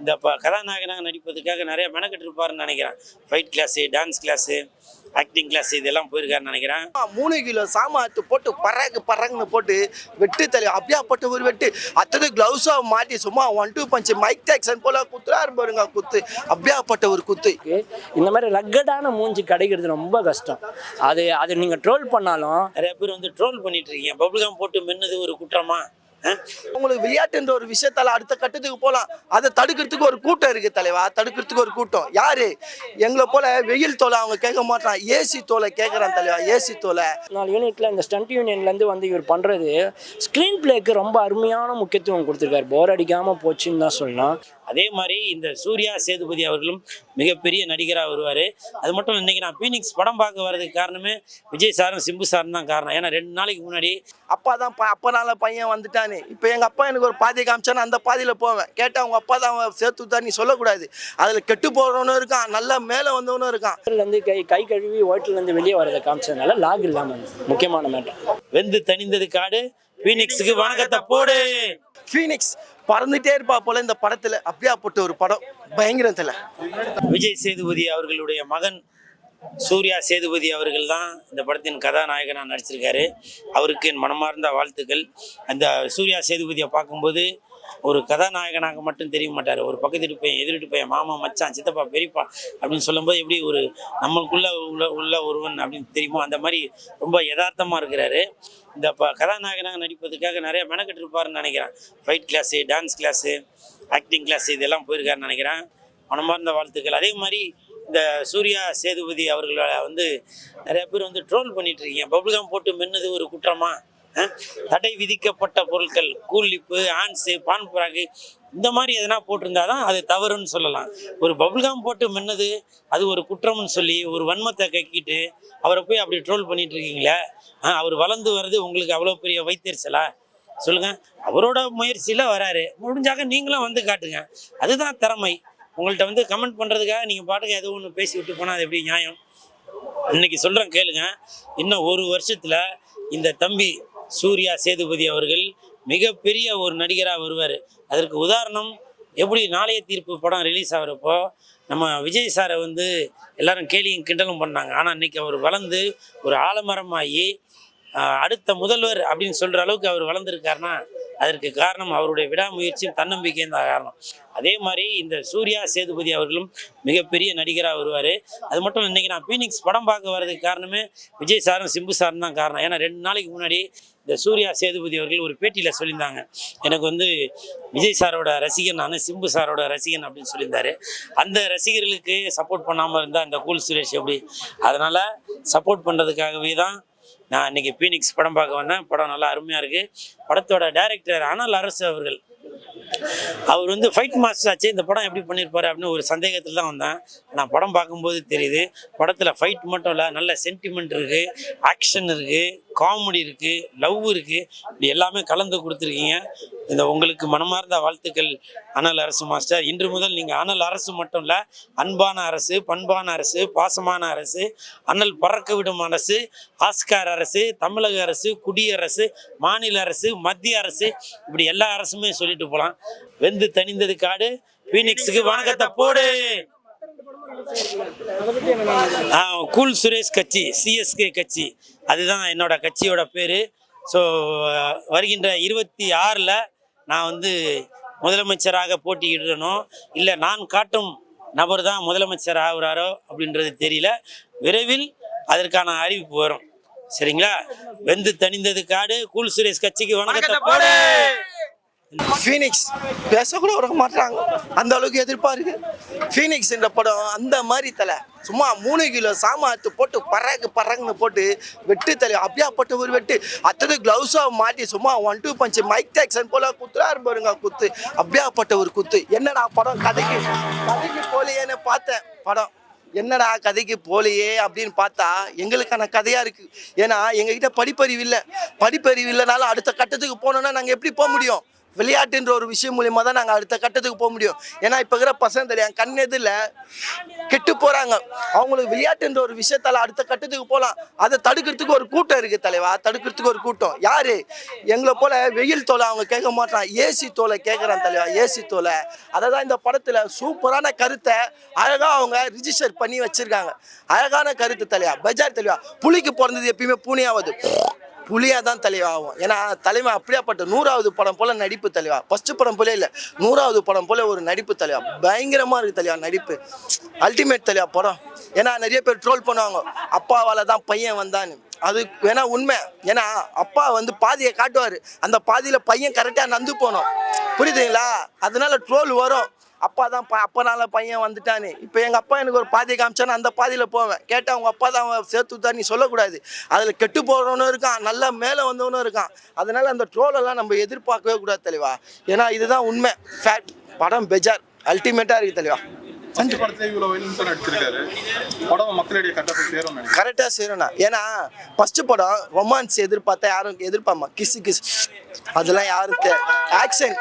இந்த ப கதாநாயகனாக நடிப்பதற்காக நிறைய மெனக்கெட்டு இருப்பாருன்னு நினைக்கிறேன். Fight class dance class acting class இதெல்லாம் போயிருக்காருன்னு நினைக்கிறேன். மூணு கிலோ சாமாத்து போட்டு பறகு பறகுன்னு போட்டு வெட்டு தலை அப்படியா போட்டு ஒரு வெட்டு. அத்தனை கிளவுஸா மாட்டி சும்மா one two punch Mike Jackson போல குத்துறாரு பாருங்க குத்து. அப்படியா போட்ட ஒரு குத்து. இந்த மாதிரி ரக்கடான மூஞ்சி கிடைக்கிறது ரொம்ப கஷ்டம். அது அது நீங்கள் ட்ரோல் பண்ணாலும் நிறைய பேர் வந்து ட்ரோல் பண்ணிட்டு இருக்கீங்க. பபுள்காம் போட்டு மென்னது ஒரு குற்றமா? உங்களுக்கு விளையாட்டுன்ற ஒரு விஷயத்தால அடுத்த கட்டத்துக்கு போகலாம் அதை தடுக்கிறதுக்கு ஒரு கூட்டம் இருக்கு தலைவா. தடுக்கிறதுக்கு ஒரு கூட்டம். யாரு? எங்களை போல வெயில் தோலை அவங்க கேட்க மாட்டான் ஏசி தோலை கேட்கறான் தலைவா. ஏசி தோலை. நாலு யூனிட்ல இந்த ஸ்டண்ட் யூனியன்லேருந்து வந்து இவர் பண்ணுறது ஸ்க்ரீன் பிளேக்கு ரொம்ப அருமையான முக்கியத்துவம் கொடுத்துருக்காரு. போர் அடிக்காமல் போச்சுன்னு தான் சொல்லலாம். அதே மாதிரி இந்த சூர்யா சேதுபதி அவர்களும் மிகப்பெரிய நடிகராக வருவார். அது மட்டும் இல்லை, இன்னைக்கு நான் பீனிக்ஸ் படம் பார்க்க வர்றதுக்கு காரணமே விஜய் சாரும் சிம்பு சாரும் தான் காரணம். ஏன்னா ரெண்டு நாளைக்கு முன்னாடி அப்பா தான் அப்பனால பையன் வந்துட்டானே. இப்போ எங்க அப்பா எனக்கு ஒரு பாதை காமிச்சானு அந்த பாதையில போவேன். கேட்டா அவங்க அப்பா தான் அவன் சேர்த்து விட்டா நீ சொல்லக்கூடாது. அதுல கெட்டு போறவனும் இருக்கான் நல்லா மேல வந்தவனும் இருக்கான். இருந்து கை கை கழுவி ஹோட்டல்லேருந்து வெளியே வரதை காமிச்சதுனால லாக் இல்லாமல் முக்கியமான மேட்டர் வெந்து தணிந்தது காடு. பீனிக்ஸுக்கு வணக்கத்தை போடு. ஃபீனிக்ஸ் பறந்துட்டே இருப்பா போல இந்த படத்துல. அப்படியாப்பட்ட ஒரு படம் பயங்கரத்துல விஜய் சேதுபதி அவர்களுடைய மகன் சூர்யா சேதுபதி அவர்கள் தான் இந்த படத்தின் கதாநாயகனாக நடிச்சிருக்காரு. அவருக்கு என் மனமார்ந்த வாழ்த்துக்கள். அந்த சூர்யா சேதுபதியை பார்க்கும்போது ஒரு கதாநாயகனாக மட்டும் தெரிய மாட்டார். ஒரு பக்கத்து பையன் எதிர் பையன் மாமா மச்சான் சித்தப்பா பெரியப்பா அப்படின்னு சொல்லும்போது எப்படி ஒரு நம்மளுக்குள்ள உள்ள உள்ள ஒருவன் அப்படின்னு தெரியுமோ அந்த மாதிரி ரொம்ப யதார்த்தமாக இருக்கிறாரு. இந்த ப கதாநாயகனாக நடிப்பதுக்காக நிறைய மெனக்கெட்டு இருப்பாருன்னு நினைக்கிறேன். Fight class dance class acting class இதெல்லாம் போயிருக்காருன்னு நினைக்கிறேன். மனமார்ந்த வாழ்த்துக்கள். அதே மாதிரி இந்த சூர்யா சேதுபதி அவர்களை வந்து நிறைய பேர் வந்து ட்ரோல் பண்ணிட்டு இருக்கீங்க. பபுள்காம் போட்டு மென்னது ஒரு குற்றமாக தடை விதிக்கப்பட்ட பொருட்கள் கூலிப்பு ஆன்ஸு பான் புறாக்கு இந்த மாதிரி எதனா போட்டிருந்தா தான் அது தவறுன்னு சொல்லலாம். ஒரு பபுள்காம் போட்டு மின்னது அது ஒரு குற்றம்னு சொல்லி ஒரு வன்மத்தை கக்கிட்டு அவரை போய் அப்படி ட்ரோல் பண்ணிட்டு இருக்கீங்களே? அவர் வளர்ந்து வர்றது உங்களுக்கு அவ்வளோ பெரிய வைத்தறிச்சலா? சொல்லுங்க. அவரோட முயற்சியில் வராரு. முடிஞ்சாக்க நீங்களும் வந்து காட்டுங்க. அதுதான் திறமை. உங்கள்கிட்ட வந்து கமெண்ட் பண்ணுறதுக்காக நீங்கள் பாட்டுக்கு ஏதோ ஒன்று பேசி விட்டு போனால் அது எப்படி நியாயம்? இன்னைக்கு சொல்கிறேன் கேளுங்க. இன்னும் ஒரு வருஷத்தில் இந்த தம்பி சூர்யா சேதுபதி அவர்கள் மிகப்பெரிய ஒரு நடிகராக வருவார். அதற்கு உதாரணம் எப்படி நாளைய தீர்ப்பு படம் ரிலீஸ் ஆகிறப்போ நம்ம விஜய் சாரை வந்து எல்லாரும் கேலியும் கிண்டலும் பண்ணாங்க. ஆனால் இன்னைக்கு அவர் வளர்ந்து ஒரு ஆலமரமாகி அடுத்த முதல்வர் அப்படின்னு சொல்கிற அளவுக்கு அவர் வளர்ந்துருக்காருன்னா அதற்கு காரணம் அவருடைய விடாமுயற்சியும் தன்னம்பிக்கையும் தான் காரணம். அதே மாதிரி இந்த சூர்யா சேதுபதி அவர்களும் மிகப்பெரிய நடிகராக வருவார். அது மட்டும் இன்றைக்கி இன்னைக்கு நான் பீனிக்ஸ் படம் பார்க்க வர்றதுக்கு காரணமே விஜய் சாரும் சிம்பு சாரும் தான் காரணம். ஏன்னா ரெண்டு நாளைக்கு முன்னாடி இந்த சூர்யா சேதுபதி அவர்கள் ஒரு பேட்டியில் சொல்லியிருந்தாங்க. எனக்கு வந்து விஜய் சாரோட ரசிகன் நான் சிம்பு சாரோட ரசிகன் அப்படின்னு சொல்லியிருந்தாரு. அந்த ரசிகர்களுக்கு சப்போர்ட் பண்ணாமல் இருந்தால் அந்த கூல் சுரேஷ் எப்படி? அதனால் சப்போர்ட் பண்ணுறதுக்காகவே தான் நான் இன்னைக்கு பீனிக்ஸ் படம் பார்க்க வந்தேன். படம் நல்லா அருமையாக இருக்குது படத்தோட டைரக்டர் அனல் அரசு அவர்கள். அவர் வந்து ஃபைட் மாஸ்டர் ஆச்சு. இந்த படம் எப்படி பண்ணியிருப்பாரு அப்படின்னு ஒரு சந்தேகத்தில் தான் வந்தேன். நான் படம் பார்க்கும்போது தெரியுது. படத்தில் ஃபைட் மட்டும் இல்லை நல்ல சென்டிமெண்ட் இருக்குது ஆக்ஷன் இருக்குது காமெடி இருக்குது லவ் இருக்குது இப்படி எல்லாமே கலந்து கொடுத்துருக்கீங்க. இந்த உங்களுக்கு மனமார்ந்த வாழ்த்துக்கள் அனல் அரசு மாஸ்டர். இன்று முதல் நீங்கள் அனல் அரசு மட்டும் இல்லை அன்பான அரசு பண்பான அரசு பாசமான அரசு அனல் பறக்க விடும் அரசு ஆஸ்கார் அரசு தமிழக அரசு குடியரசு மாநில அரசு மத்திய அரசு இப்படி எல்லா அரசுமே சொல்லிட்டு போகலாம் வெந்து தணிந்தது காடு பீனிக்ஸுக்கு வணக்கத்தை போடு. கூல் சுரேஷ் கட்சி சிஎஸ்கே கட்சி. அதுதான் என்னோட கட்சியோட பேர். ஸோ வருகின்ற இருபத்தி ஆறில் நான் வந்து முதலமைச்சராக போட்டியிடணும் இல்லை நான் காட்டும் நபர் தான் முதலமைச்சர் ஆகுறாரோ அப்படின்றது தெரியல. விரைவில் அதற்கான அறிவிப்பு வரும். சரிங்களா? வெந்து தணிந்தது காடு. கூல் சுரேஷ் கட்சிக்கு வணக்கத்தை போடு! ஃபீனிக்ஸ் பேசக்கூட விட மாட்டாங்க அந்த அளவுக்கு எதிர்பார்க்கு ஃபீனிக்ஸ் என்ற படம் அந்த மாதிரி தலை. சும்மா மூணு கிலோ சாமாத்து போட்டு பறகு பறகுன்னு போட்டு வெட்டு தலை. அப்படியா போட்டு ஒரு வெட்டு. அத்தனை கிளவுஸா மாட்டி சும்மா one two punch Mike Jackson போல குத்துறா இருப்பாருங்க குத்து. அப்படியா போட்ட ஒரு குத்து. என்னடா படம் கதைக்கு? கதைக்கு போலியேன்னு பார்த்தேன். படம். என்னடா கதைக்கு போலையே அப்படின்னு பார்த்தா எங்களுக்கான கதையாக இருக்குது ஏன்னா எங்ககிட்ட படிப்பறிவு இல்லை. படிப்பறிவு இல்லைனாலும் அடுத்த கட்டத்துக்கு போனோன்னா நாங்கள் எப்படி போக முடியும்? விளையாட்டுன்ற ஒரு விஷயம் மூலியமாக தான் நாங்கள் அடுத்த கட்டத்துக்கு போக முடியும். ஏன்னா இப்போ இருக்கிற பசங்க தெரியும்? கண் எதில் கெட்டு போகிறாங்க அவங்களுக்கு விளையாட்டுன்ற ஒரு விஷயத்தால் அடுத்த கட்டத்துக்கு போகலாம் அதை தடுக்கிறதுக்கு ஒரு கூட்டம் இருக்குது தலைவா. தடுக்கிறதுக்கு ஒரு கூட்டம். யார்? எங்களை போல் வெயில் தோலை அவங்க கேட்க மாட்டான். ஏசி தோலை கேட்குறான் தலைவா. ஏசி தோலை. அதை தான் இந்த படத்தில் சூப்பரான கருத்தை அழகாக அவங்க ரிஜிஸ்டர் பண்ணி வச்சிருக்காங்க. அழகான கருத்து தலைவா. பஜார் தலைவா. புலிக்கு பிறந்தது எப்பயுமே பூனையாவது. புலியாக தான் தலைவாகும். ஏன்னா தலைவன் அப்படியாப்பட்ட நூறாவது படம் போல் நடிப்பு தலைவா. ஃபஸ்ட்டு படம் போலே இல்லை நூறாவது படம் போல் ஒரு நடிப்பு தலைவா. பயங்கரமாக இருக்குது தலைவா நடிப்பு. அல்டிமேட் தலைவா படம். ஏன்னா நிறைய பேர் ட்ரோல் பண்ணுவாங்க. அப்பாவால் தான் பையன் வந்தான்னு. அது வேணா உண்மை. ஏன்னா அப்பா வந்து பாதியை காட்டுவார். அந்த பாதியில் பையன் கரெக்டாக நந்து போகணும் புரியுதுங்களா? அதனால ட்ரோல் வரும். அப்பா தான் ப அப்பனால பையன் வந்துட்டான்னு இப்போ எங்கள் அப்பா எனக்கு ஒரு பாதி காமிச்சானு அந்த பாதியில் போவேன். கேட்டால் அவங்க அப்பா தான் அவன் சேர்த்து விட்டா நீ சொல்லக்கூடாது. அதில் கெட்டு போகிறவனும் இருக்கான் நல்லா மேலே வந்தவனும் இருக்கான். அதனால அந்த ட்ரோலெல்லாம் நம்ம எதிர்பார்க்கவே கூடாது தெளிவா ஏன்னா இதுதான் உண்மை ஃபேக்ட் படம் பெஜார் அல்டிமேட்டாக இருக்குது தெளிவா ஃபர்ஸ்ட் கரெக்டாக செய்யணும்ண்ணா ஏன்னா ஃபஸ்ட்டு படம் ரொமான்ஸ் எதிர்பார்த்தா யாரும் எதிர்பார்மா கிசு கிஸ் அதெல்லாம் யாரும் ஆக்ஷன்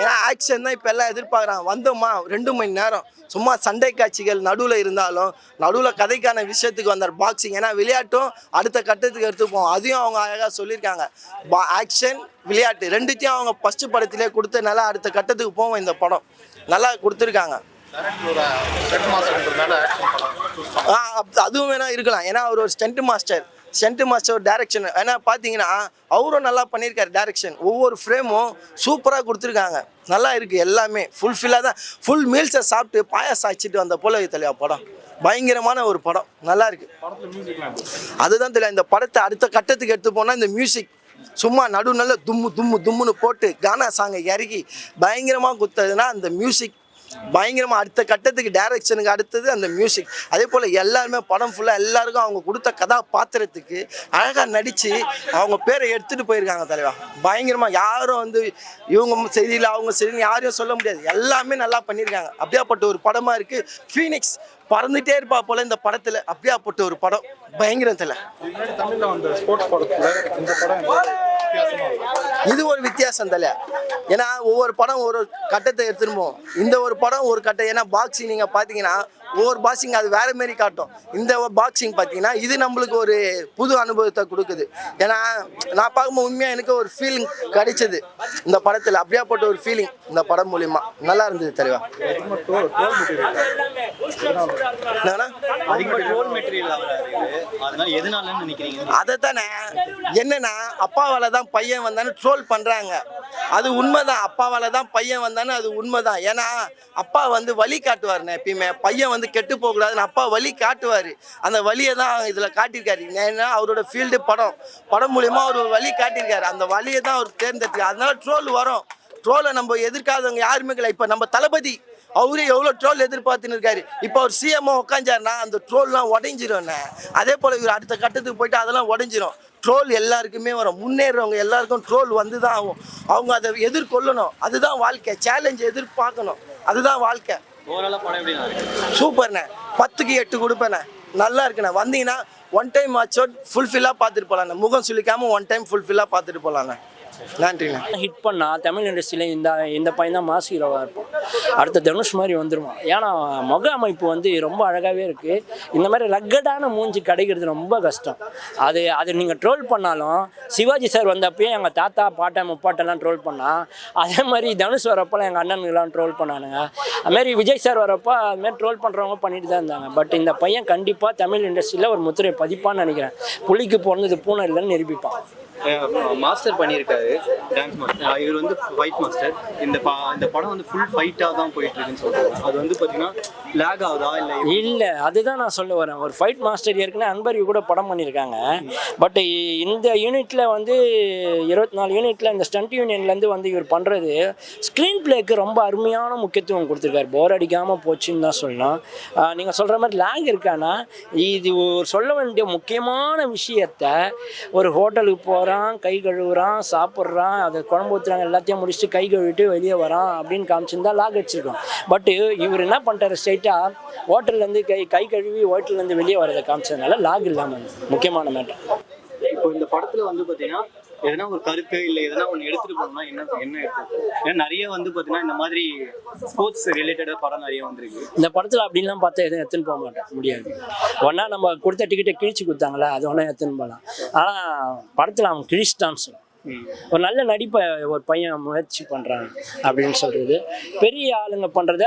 ஏன்னா ஆக்ஷன் தான் இப்போ எல்லாம் எதிர்பார்க்குறாங்க. வந்தோமா ரெண்டு மணி நேரம். சும்மா சண்டை காட்சிகள் நடுவில் இருந்தாலும் நடுவில் கதைக்கான விஷயத்துக்கு வந்தார் பாக்ஸிங் ஏன்னா விளையாட்டும் அடுத்த கட்டத்துக்கு எடுத்துப்போம் அதையும் அவங்க அழகாக சொல்லியிருக்காங்க. பா ஆக்ஷன் விளையாட்டு. ரெண்டுத்தையும் அவங்க ஃபஸ்ட்டு படத்திலே கொடுத்தனால அடுத்த கட்டத்துக்கு போவோம் இந்த படம். நல்லா கொடுத்துருக்காங்க. அதுவும் வேணா இருக்கலாம். ஏன்னா அவர் ஒரு stunt master. Stunt master direction ஏன்னா பார்த்தீங்கன்னா அவரும் நல்லா பண்ணியிருக்காரு டைரக்ஷன் ஒவ்வொரு ஃப்ரேமும் சூப்பராக கொடுத்துருக்காங்க. நல்லா இருக்குது எல்லாமே. ஃபுல்ஃபில்லாக தான். ஃபுல் மீல்ஸை சாப்பிட்டு பாயாசம் ஆச்சிட்டு வந்த போல தலையா படம். பயங்கரமான ஒரு படம். நல்லா இருக்கு? அதுதான் தெரியல இந்த படத்தை அடுத்த கட்டத்துக்கு எடுத்து போனால் இந்த மியூசிக் சும்மா நடு நல்ல தும்மு தும்மு தும்முன்னு போட்டு கானா சாங்கை இறக்கி பயங்கரமாக குத்துறதுன்னா அந்த மியூசிக் பயங்கரமாக அடுத்த கட்டத்துக்கு டைரக்ஷனுக்கு அடுத்தது அந்த மியூசிக் அதே போல் எல்லாருமே படம் ஃபுல்லாக எல்லாருக்கும் அவங்க கொடுத்த கதாபாத்திரத்துக்கு அழகாக நடித்து அவங்க பேரை எடுத்துகிட்டு போயிருக்காங்க தலைவா. பயங்கரமாக யாரும் வந்து இவங்க சரியில்லை அவங்க சரின்னு யாரையும் சொல்ல முடியாது. எல்லாமே நல்லா பண்ணியிருக்காங்க. அப்படியாப்பட்ட ஒரு படமாக இருக்குது ஃபீனிக்ஸ் பறந்துட்டே இருப்பா போல இந்த படத்தில். அப்படியாப்பட்ட ஒரு படம். பயங்கரம் தலை தமிழ்ல வந்த ஸ்போர்ட்ஸ் படத்துல இந்த படம் இது ஒரு வித்தியாசம் தலை. ஏன்னா ஒவ்வொரு படம் ஒரு கட்டத்தை எடுத்துன்னு போகும் இந்த ஒரு படம் ஒரு கட்டம். ஏன்னா பாக்ஸிங் நீங்கள் பார்த்தீங்கன்னா ஒவ்வொரு பாக்ஸிங் அது வேற மாரி காட்டும். இந்த பாக்ஸிங் பார்த்தீங்கன்னா இது நம்மளுக்கு ஒரு புது அனுபவத்தை கொடுக்குது. ஏன்னா நான் பார்க்கும்போது உண்மையாக எனக்கு ஒரு ஃபீலிங் கிடைச்சது. இந்த படத்தில் அப்படியாப்பட்ட ஒரு ஃபீலிங் இந்த படம் மூலிமா நல்லா இருந்தது தெளிவா அதை தானே என்னன்னா அப்பாவால தான் பையன் வந்தான்னு ட்ரோல் பண்ணுறாங்க அது உண்மைதான். அப்பாவால் தான் பையன் வந்தானே அது உண்மைதான். ஏன்னா அப்பா வந்து வழி காட்டுவார்ண்ணே எப்பயுமே. பையன் வந்து கெட்டு போகக்கூடாதுன்னு அப்பா வழி காட்டுவார். அந்த வழியை தான் இதில் காட்டியிருக்காரு. ஏன்னா அவரோட ஃபீல்டு படம். படம் மூலிமா அவர் ஒரு வழி காட்டியிருக்காரு. அந்த வழியை தான் அவர் தேர்ந்தெடுத்து அதனால ட்ரோல் வரும். ட்ரோலை நம்ம எதிர்க்காதவங்க யாருமே இல்லை இப்போ நம்ம தளபதி அவரே எவ்வளோ ட்ரோல் எதிர்பார்த்துன்னு இருக்காரு. இப்போ அவர் சிஎம்ஓ உட்காந்தாருன்னா அந்த ட்ரோல்லாம் உடஞ்சிரும்ண்ணே அதே போல் இவர் அடுத்த கட்டத்துக்கு போயிட்டு அதெல்லாம் உடஞ்சிரும். ட்ரோல் எல்லாருக்குமே வரும். முன்னேறவங்க எல்லாருக்கும் ட்ரோல் வந்து தான் ஆகும். அவங்க அதை எதிர்கொள்ளணும். அதுதான் வாழ்க்கை. சேலஞ்ச் எதிர்பார்க்கணும். அதுதான் வாழ்க்கை. சூப்பர்ண்ணே பத்துக்கு எட்டு கொடுப்பேண்ணே நல்லா இருக்குண்ணே. வந்தீங்கன்னா ஒன் டைம் ஆச்சோ ஃபுல்ஃபில்லாக பார்த்துட்டு போகலாண்ணே முகம் சுளிக்காமல் ஒன் டைம் ஃபுல்ஃபில்லாக பார்த்துட்டு போகலாண்ணே நன்றிண்ணா. ஹிட் பண்ணால் தமிழ் இண்டஸ்ட்ரியில் இந்த இந்த பையன் தான் மாஸ் ஹீரோவாக இருப்பான். அடுத்த தனுஷ் மாதிரி வந்துடுவான் ஏன்னா முக அமைப்பு வந்து ரொம்ப அழகாகவே இருக்குது இந்த மாதிரி ரக்கடான மூஞ்சி கிடைக்கிறது ரொம்ப கஷ்டம். அது அது நீங்கள் ட்ரோல் பண்ணாலும் சிவாஜி சார் வந்தப்பயே எங்கள் தாத்தா பாட்டா முப்பாட்டெல்லாம் ட்ரோல் பண்ணால் அதே மாதிரி தனுஷ் வரப்போலாம் எங்கள் அண்ணனுங்கெல்லாம் ட்ரோல் பண்ணானுங்க. அதுமாரி விஜய் சார் வரப்போ அதுமாரி ட்ரோல் பண்ணுறவங்க பண்ணிட்டு தான் இருந்தாங்க. பட் இந்த பையன் கண்டிப்பாக தமிழ் இண்டஸ்ட்ரியில் ஒரு முத்திரை பதிப்பான்னு நினைக்கிறேன். புலிக்கு பிறந்தது பூனை இல்லைன்னு நிரூபிப்பான். மாஸ்டர் பண்ணியிருக்காரு. டான்ஸ் மாஸ்டர் இவர் வந்து ஃபைட் மாஸ்டர் இந்த பா இந்த படம் வந்து ஃபுல் ஃபைட்டாக தான் போயிட்டு இருக்குன்னு சொல்றாங்க. அது வந்து பார்த்தீங்கன்னா லேக் ஆகுதா இல்லை இல்லை அதுதான் நான் சொல்ல வரேன். ஒரு ஃபைட் மாஸ்டர் ஏற்கனவே அன்பரி கூட படம் பண்ணியிருக்காங்க. பட் இந்த யூனிட்டில் வந்து இருபத்தி நாலு யூனிட்டில் இந்த ஸ்டண்ட் யூனியன்லேருந்து வந்து இவர் பண்ணுறது ஸ்க்ரீன் பிளேக்கு ரொம்ப அருமையான முக்கியத்துவம் கொடுத்துருக்காரு. போர் அடிக்காமல் போச்சுன்னு தான் சொல்லலாம். நீங்கள் சொல்கிற மாதிரி லேக் இருக்கானா? இது ஒரு சொல்ல வேண்டிய முக்கியமான விஷயத்த ஒரு ஹோட்டலுக்கு போகிற வரான் கை கழுவுறான் சாப்பிட்றான் அதை குழம்பு ஊற்றுறாங்க எல்லாத்தையும் முடிச்சுட்டு கை கழுவிட்டு வெளியே வரான் அப்படின்னு காமிச்சிருந்தா லாக் வச்சிருக்கோம். பட்டு இவர் என்ன பண்ணிட்டாரு ஸ்ட்ரைட்டாக ஹோட்டல்லேருந்து கை கை கழுவி ஹோட்டல்லேருந்து வெளியே வரதை காமிச்சதுனால லாக் இல்லாமல் முக்கியமான மேட்டர் இப்போ இந்த படத்தில் வந்து பார்த்தீங்கன்னா எதனா ஒரு கருத்து இல்ல எதனா ஒண்ணு எடுத்துட்டு போகணும்னா என்ன என்ன எடுத்து ஏன்னா நிறைய வந்து பாத்தீங்கன்னா இந்த மாதிரி ஸ்போர்ட்ஸ் ரிலேட்டடா படம் நிறைய வந்திருக்கு. இந்த படத்தில் அப்படின்லாம் பார்த்தா எதுவும் எடுத்துன்னு போக மாட்டேன் முடியாது. ஒன்றா நம்ம கொடுத்த டிக்கெட்டை கிழிச்சு கொடுத்தாங்களா அது ஒன்றா எடுத்துன்னு போகலாம். ஆனால் படத்தில் அவன் கிழிச்சிட்டான்னு சொல்லுவான். ம். ஒரு நல்ல நடிப்பை ஒரு பையன் முயற்சி பண்ணுறான் அப்படின்னு சொல்கிறது பெரிய ஆளுங்க பண்ணுறத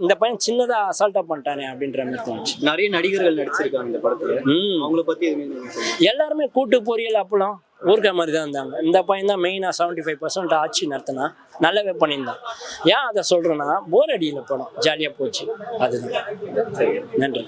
இந்த பையன் சின்னதாக அசால்ட்டாக பண்ணிட்டானே அப்படின்ற மாதிரி தோணுச்சு. நிறைய நடிகர்கள் நடிச்சிருக்காங்க இந்த படத்துல. ம். அவங்கள சொல்லுங்க. எல்லாருமே கூட்டு பொரியல் அப்பளம். ஊருக்கிற மாதிரி தான் இருந்தாங்க. இந்த பையன் தான் மெயினாக செவன்ட்டி ஃபைவ் பர்சன்ட் ஆட்சி நடத்தினா நல்லாவே பண்ணியிருந்தான். ஏன் அதை சொல்கிறேன்னா போர் அடியில் படம் ஜாலியாக போச்சு. அதுதான். நன்றி.